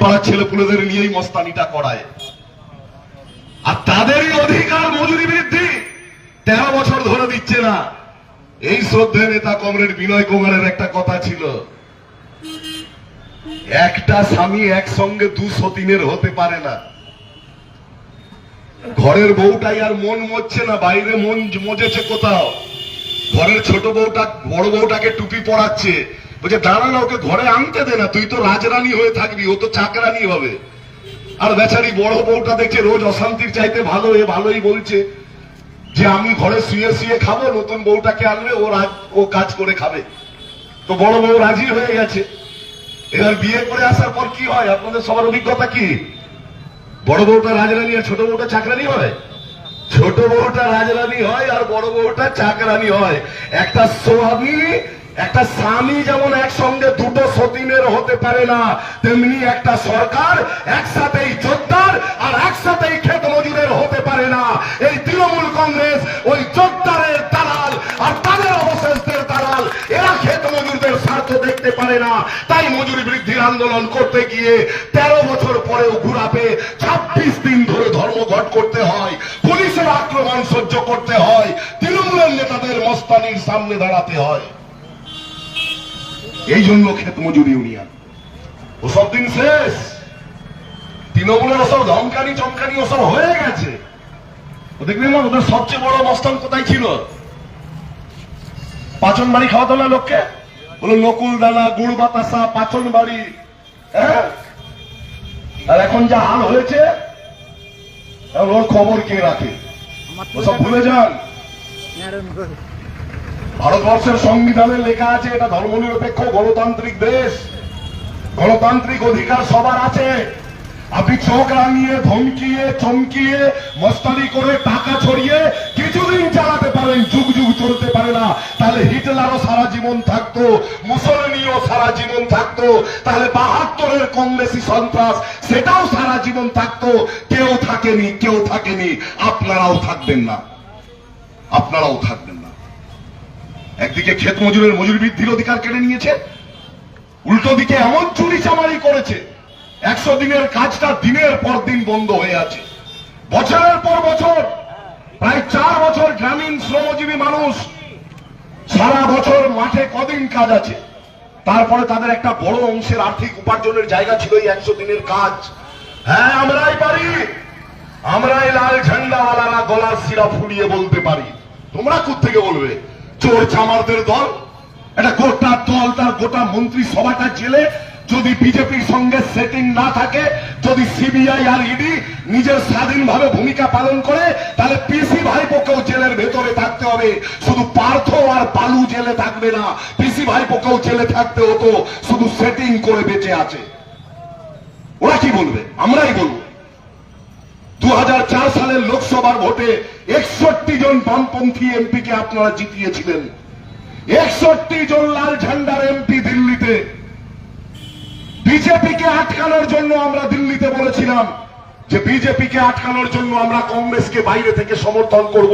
পাড়ার ছেলেপুলেদের নিয়েই মস্তানিটা করায়। আর তাদেরই অধিকার মজুরি বৃদ্ধি। তেরো বছর ধরে দিচ্ছে না। এই শ্রদ্ধে নেতা কমরেড বিনয় কুমারের একটা কথা ছিল। একটা স্বামী একসঙ্গে দু সতীনের হতে পারে না। ঘরের বউটাই আর মন মরছে না, বাইরে মন মজেছে কোথাও। ঘরের ছোট বউটা বড় বউটাকে টুপি পরাচ্ছে। বলছে দাঁড়া না ওকে ঘরে আনতে দে না, তুই তো রাজরানী হয়ে থাকবি, ও তো চাকরানি হবে। আর বেচারি বড় বউটা দেখছে, রোজ অশান্তির চাইতে ভালো, এ ভালোই বলছে যে, আমি ঘরে শুয়ে শুয়ে খাব, নতুন বউটাকে আনবে, ও রাজ- ও কাজ করে খাবে। তো বড় বউ রাজি হয়ে গেছে। এবার বিয়ে করে আসার পর কি হয়? আপনাদের সবার অভিজ্ঞতা কি? বড় বউটা রাজরানী আর ছোট বউটা চাকরানি হয়? ছোট বউটা রাজরানী হয় আর বড় বউটা চাকরানি হয়। একটা স্বামী একটা স্বামী যেমন একসঙ্গে দুটো সতীনের হতে পারে না, তেমনি একটা সরকার একসাথেই যোদ্ধার আর একসাথেই ক্ষেত মজুরের হতে পারে না। এই তৃণমূল কংগ্রেস ওই যোদ্ধারের দালাল আর তাদের অবশেষদের দালাল, এরা ক্ষেত মজুরদের স্বার্থ দেখতে পারে না। তাই মজুরি বৃদ্ধির আন্দোলন করতে গিয়ে তেরো বছর পরেও ঘুরাবে ছাব্বিশ দিন ধরে ধর্মঘট করতে হয়, পুলিশের আক্রমণ সহ্য করতে হয়, তৃণমূলের নেতাদের মস্তানির সামনে দাঁড়াতে হয়। এই জন্য ক্ষেত মজুরি ইউনিয়ন ওসব দিন শেষ। তৃণমূলের ওসব ধমকানি চমকানি ওসব হয়ে গেছে। ও দেখবেন না ওদের সবচেয়ে বড় মস্তান কোথায় ছিল? পাচন বাড়ি খাওয়াতো না লোককে? বলো নকুল দানা গুড় বাতাসা পাচন বাড়ি হ্যাঁ? আর এখন যা হাল হয়েছে ওর খবর কে রাখে? ওসব ভুলে যান। ভারতবর্ষের সংবিধানে লেখা আছে, এটা ধর্মনিরপেক্ষ গণতান্ত্রিক দেশ। গণতান্ত্রিক অধিকার সবার আছে। আপনি চোখ রাঙিয়ে, ধমকিয়ে, চমকিয়ে, মস্তানি করে টাকা ছড়িয়ে কিছুদিন চালাতে পারেন, যুগ যুগ চলতে পারে না। তাহলে হিটলারও সারা জীবন থাকতো, মুসলিনীও সারা জীবন থাকতো, তাহলে বাহাত্তরের কংগ্রেসি সন্ত্রাস, সেটাও সারা জীবন থাকতো। কেউ থাকেনি কেউ থাকেনি, আপনারাও থাকবেন না। আপনারাও থাকবেন না। একদিকে ক্ষেত মজুরের মজুরি বৃদ্ধির অধিকার কেড়ে নিয়েছে, উল্টো দিকে এমন চুরি চামারি করেছে, একশো দিনের কাজটা দিনের পর দিন বন্ধ হয়ে আছে। বছরের পর বছর, প্রায় চার বছর গ্রামীণ শ্রমজীবী মানুষ সারা বছর মাঠে কদিন কাজ আছে। তারপরে তাদের একটা বড় অংশের আর্থিক উপার্জনের জায়গা ছিল এই একশো দিনের কাজ। হ্যাঁ আমরাই পারি। আমরাই লাল ঝান্ডাওয়ালারা গলার শিরা ফুলিয়ে বলতে পারি। তোমরা থেকে বলবে? চোর চামারদের দল। একটা গোটা দল, তার গোটা মন্ত্রী সভাটা জেলে যদি বিজেপির সঙ্গে সেটিং না থাকে, যদি সিবিআই আর ইডি নিজের স্বাধীনভাবে ভূমিকা পালন করে, তাহলে পিসি ভাইপোকেও জেলের ভেতরে থাকতে হবে। শুধু পার্থ আর পালু জেলে থাকবে না পিসি ভাইপোকেও জেলে থাকতে হতো, শুধু সেটিং করে বেঁচে আছে। ওরা কি বলবে? আমরাই বলব। দু হাজার চার সালের লোকসভার ভোটে একষট্টি জন বামপন্থী এমপিকে আপনারা জিতিয়েছিলেন। একষট্টি জন লাল ঝান্ডার এমপি দিল্লিতে। বিজেপিকে আটকানোর জন্য আমরা দিল্লিতে বলেছিলাম যে বিজেপিকে আটকানোর জন্য আমরা কংগ্রেসকে বাইরে থেকে সমর্থন করব।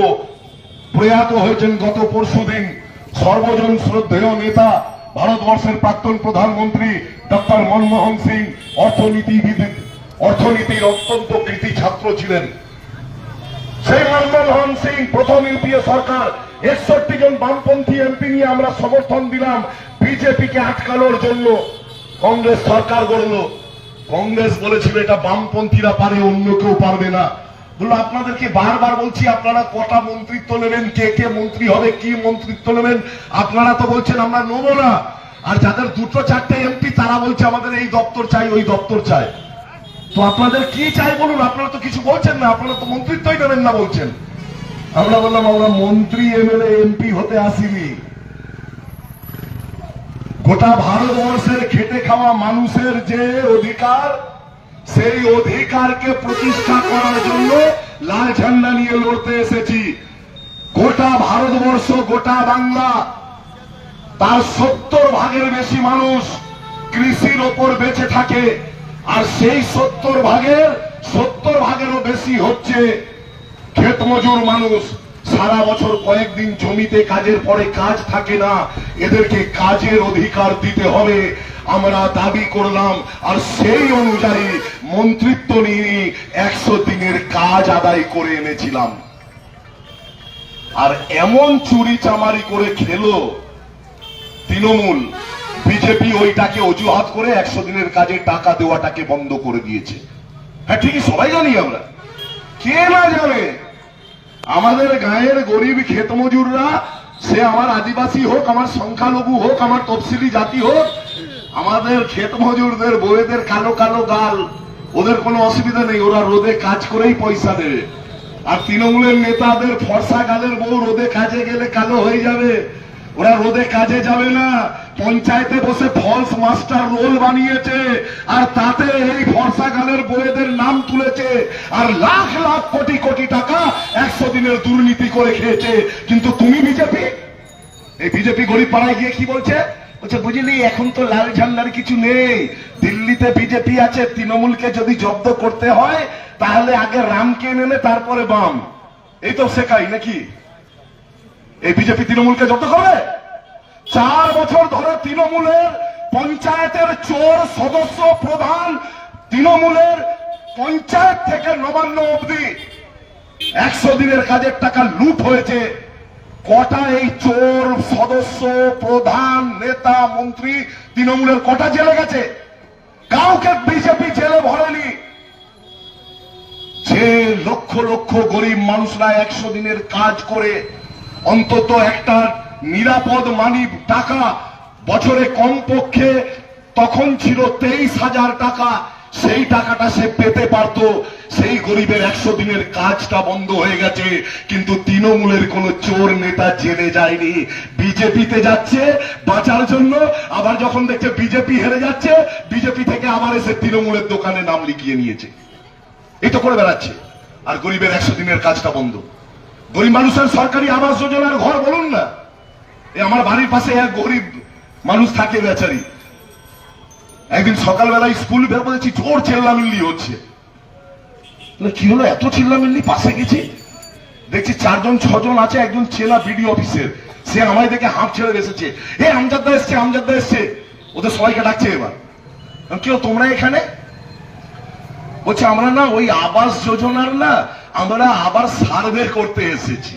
প্রয়াত হয়েছেন গত পরশুদিন সর্বজন শ্রদ্ধেয় নেতা, ভারতবর্ষের প্রাক্তন প্রধানমন্ত্রী ডক্টর মনমোহন সিং, অর্থনীতিবিদ অর্থনীতির অত্যন্ত কৃতি ছাত্র ছিলেন। সেই মনমোহন সিং প্রথম ইউপিএ সরকার। একষট্টি জন বামপন্থী এমপি নিয়ে আমরা সমর্থন দিলাম। বিজেপিকে আটকানোর জন্য কংগ্রেস সরকার গড়ল। কংগ্রেস বলেছিল এটা বামপন্থীরা পারে, অন্য কেউ পারবে না। বলল, আপনাদেরকে বারবার বলছি, আপনারা কটা মন্ত্রিত্ব নেবেন? কে কে মন্ত্রী হবে? কি মন্ত্রিত্ব নেবেন? আপনারা তো বলছেন আমরা নেব না। আর যাদের দুটো চারটে এমপি, তারা বলছে আমাদের এই দপ্তর চাই, ওই দপ্তর চাই। তো আপনাদের কি চাই বলুন? আপনারা তো কিছু বলছেন না, আপনারা তো মন্ত্রিত্বই নেবেন না বলছেন। আমরা বললাম, আমরা মন্ত্রী, এমএলএ, এমপি হতে আসিনি। গোটা ভারতবর্ষের খেটে খাওয়া মানুষের যে অধিকার, সেই অধিকারকে প্রতিষ্ঠা করার জন্য লাল ঝান্ডা নিয়ে লড়তে এসেছি। গোটা ভারতবর্ষ, গোটা বাংলা, তার সত্তর ভাগের বেশি মানুষ কৃষির ওপর বেঁচে থাকে। আর সেই সত্তর ভাগের, সত্তর ভাগেরও বেশি হচ্ছে ক্ষেত মজুর মানুষ। সারা বছর কয়েকদিন জমিতে কাজের পরে কাজ থাকে না। এদেরকে কাজের অধিকার দিতে হবে। আমরা দাবি করলাম, আর সেই অনুযায়ী মন্ত্রিত্ব নিয়ে একশো দিনের কাজ আদায় করে এনেছিলাম। আর এমন চুরি চামারি করে খেলো তৃণমূল। বিজেপি ওইটাকে অজুহাত করে একশো দিনের কাজে টাকা দেওয়াটাকে বন্ধ করে দিয়েছে। হ্যাঁ ঠিকই সবাই জানি আমরা। কে না জানে আমাদের গায়ের গরিব ক্ষেত মজুররা সে আমার আদিবাসী হোক, আমার সংখ্যালঘু হোক, আমার তফসিলি জাতি হোক, আমাদের ক্ষেত মজুরদের বউয়েদের কালো কালো গাল, ওদের কোনো অসুবিধা নেই, ওরা রোদে কাজ করেই পয়সা দেবে। আর তৃণমূলের নেতাদের ফর্সা গালের বউ রোদে কাজে গেলে কালো হয়ে যাবে। ওরা রোদে কাজে যাবে না। পঞ্চায়েতে বসে ফলস মাস্টার রোল বানিয়েছে, আর তাতে এই ফর্সা গালের বইয়েদের নাম তুলেছে, আর লাখ লাখ কোটি কোটি টাকা একশো দিনের দুর্নীতি করে খেয়েছে। কিন্তু তুমি বিজেপি? এই বিজেপি গরিব পাড়ায় গিয়ে কি বলছে? বলছে, বুঝিনি, এখন তো লাল ঝান্ডার কিছু নেই। দিল্লিতে বিজেপি আছে, তৃণমূলকে যদি জব্দ করতে হয়, তাহলে আগে রামকে নেবে তারপরে বাম। এই তো শেখাই, নাকি? এই বিজেপি তৃণমূলকে জব্দ করবে? চার বছর ধরে তৃণমূলের পঞ্চায়েতের চোর সদস্য প্রধান তৃণমূলের পঞ্চায়েত থেকে নবান্ন অবধি একশো দিনের কাজের টাকা লুট হয়েছে। কটা এই চোর সদস্য প্রধান নেতা মন্ত্রী তৃণমূলের কটা জেলে গেছে? কাউকে বিজেপি জেলে ভরেনি। যে লক্ষ লক্ষ গরিব মানুষরা একশো দিনের কাজ করে অন্তত একটা নিরাপদ মানি টাকা বছরে কমপক্ষে তখন ছিল তেইশ হাজার টাকা। সেই টাকাটা সে পেতে পারত। সেই গরিবের একশো দিনের কাজটা বন্ধ হয়ে গেছে। কিন্তু তৃণমূলের কোন চোর নেতা জেলে যায়নি। বিজেপিতে যাচ্ছে বাঁচার জন্য। আবার যখন দেখছে বিজেপি হেরে যাচ্ছে, বিজেপি থেকে আবার এসে তৃণমূলের দোকানে নাম লিখিয়ে নিয়েছে। এই তো করে বেড়াচ্ছে। আর গরিবের একশো দিনের কাজটা বন্ধ। গরিব মানুষের সরকারি আবাস যোজনার ঘর বলুন না। এই আমার বাড়ির পাশে এক গরিব মানুষ থাকে বেচারি। একদিন সকালবেলায় স্কুল বের করেছি, জোর চেল্লামিল্লি হচ্ছে। কি হলো, এত চিল্লামিল্লি পাশে গেছি? দেখছি চারজন, ছজন আছে, একজন চেলা বিডি অফিসের। সে আমায় দেখে হাঁপ ছেড়ে এসেছে। এ, আমজাদা এসছে আমজাদা এসছে। ওদের সবাইকে ডাকছে এবার। কেউ, তোমরা এখানে? বলছে, আমরা না, ওই আবাস যোজনার না আমরা আবার সার্ভে করতে এসেছি।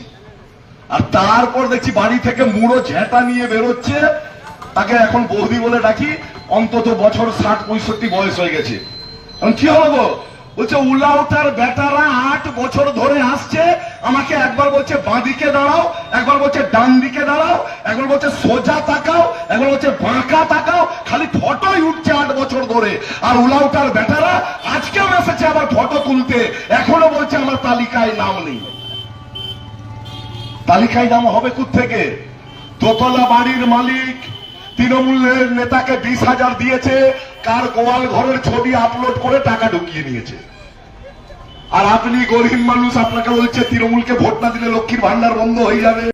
আর তারপর দেখছি বাড়ি থেকে মুড়ো ঝেঁটা নিয়ে বেরোচ্ছে। তাকে এখন বৌদি বলে ডাকি, অন্তত বছর ষাট পঁয়ষট্টি বয়স হয়ে গেছে। এখন কি হলো গো? বলছে উলাউটার বেটারা আট বছর ধরে আসছে। আমাকে একবার বলছে, বাঁদিকে দাঁড়াও। একবার বলছে, ডান দিকে দাঁড়াও। একবার বলছে, সোজা তাকাও। একবার বলছে, বাঁকা তাকাও। খালি ফটোই উঠছে আট বছর ধরে। আর উলাউটার বেটারা আজকেও এসেছে আবার ফটো তুলতে। এখনও বলছে, আমার তালিকায় নাম নেই। তালিকায় নাম হবে থেকে দোতলা বাড়ির মালিক, তৃণমূলের নেতাকে বিশ হাজার দিয়েছে। কার গোয়াল ঘরের ছবি আপলোড করে টাকা ঢুকিয়ে নিয়েছে? আর আপনি গরিব মানুষ, আপনাকে বলছে, তৃণমূলকে ভোট না দিলে লক্ষ্মীর ভান্ডার বন্ধ হয়ে যাবে।